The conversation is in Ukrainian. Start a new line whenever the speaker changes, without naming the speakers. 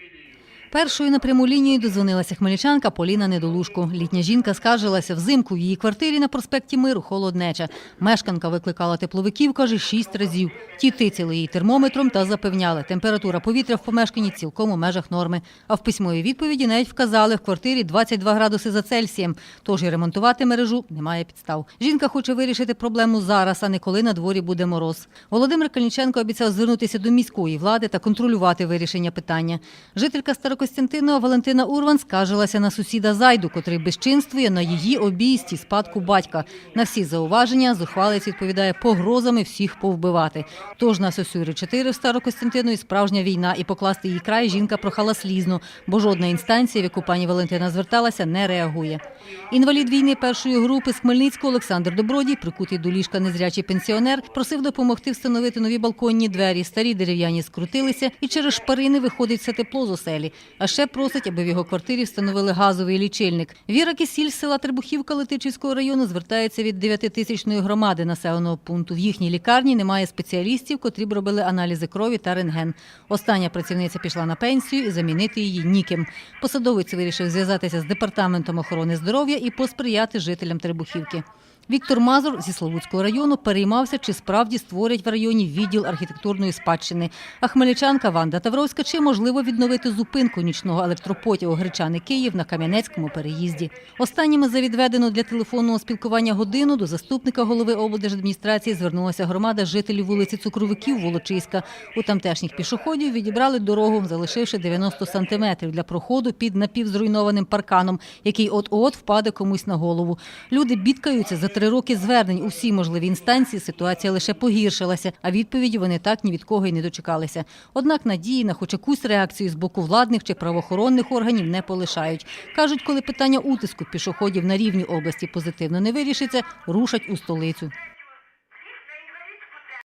комедию. Першою на пряму лінію дозвонилася хмельничанка Поліна Недолужко. Літня жінка скаржилася взимку в її квартирі на проспекті Миру холоднеча. Мешканка викликала тепловиків, каже, шість разів. Ті тицяли її термометром та запевняли, температура повітря в помешканні цілком у межах норми. А в письмовій відповіді навіть вказали, в квартирі 22 градуси за Цельсієм. Тож і ремонтувати мережу немає підстав. Жінка хоче вирішити проблему зараз, а не коли на дворі буде мороз. Володимир Кальниченко обіцяв звернутися до міської влади та контролювати вирішення питання. Жителька Старокостянтинова Валентина Урван скаржилася на сусіда Зайду, котрий безчинствує на її обійсті спадку батька. На всі зауваження зухвалець відповідає погрозами всіх повбивати. Тож на Сосюри 4 в Старокостянтинові справжня війна і покласти її край жінка прохала слізно, бо жодна інстанція, в яку пані Валентина зверталася, не реагує. Інвалід війни першої групи з Хмельницького Олександр Добродій, прикутий до ліжка незрячий пенсіонер, просив допомогти встановити нові балконні двері. Старі дерев'яні скрутилися, і через шпарини виходить все тепло з оселі. А ще просить, аби в його квартирі встановили газовий лічильник. Віра Кисіль з села Требухівка Летичівського району звертається від 9-тисячної громади населеного пункту. В їхній лікарні немає спеціалістів, котрі б робили аналізи крові та рентген. Остання працівниця пішла на пенсію і замінити її ніким. Посадовець вирішив зв'язатися з департаментом охорони здоров'я і посприяти жителям Требухівки. Віктор Мазур зі Славутського району переймався, чи справді створять в районі відділ архітектурної спадщини. А хмельничанка Ванда Тавровська, чи можливо відновити зупинку нічного електропотягу Гречани Київ на Кам'янецькому переїзді. Останніми за відведену для телефонного спілкування годину до заступника голови облдержадміністрації звернулася громада жителів вулиці Цукровиків Волочиська. У тамтешніх пішоходів відібрали дорогу, залишивши 90 сантиметрів для проходу під напівзруйнованим парканом, який от-от впаде комусь на голову. Люди бідкаються за три роки звернень у всі можливі інстанції. Ситуація лише погіршилася, а відповіді вони так ні від кого й не дочекалися. Однак надії на хоч якусь реакцію з боку владних чи правоохоронних органів не полишають. кажуть, коли питання утиску пішоходів на рівні області позитивно не вирішиться, рушать у столицю.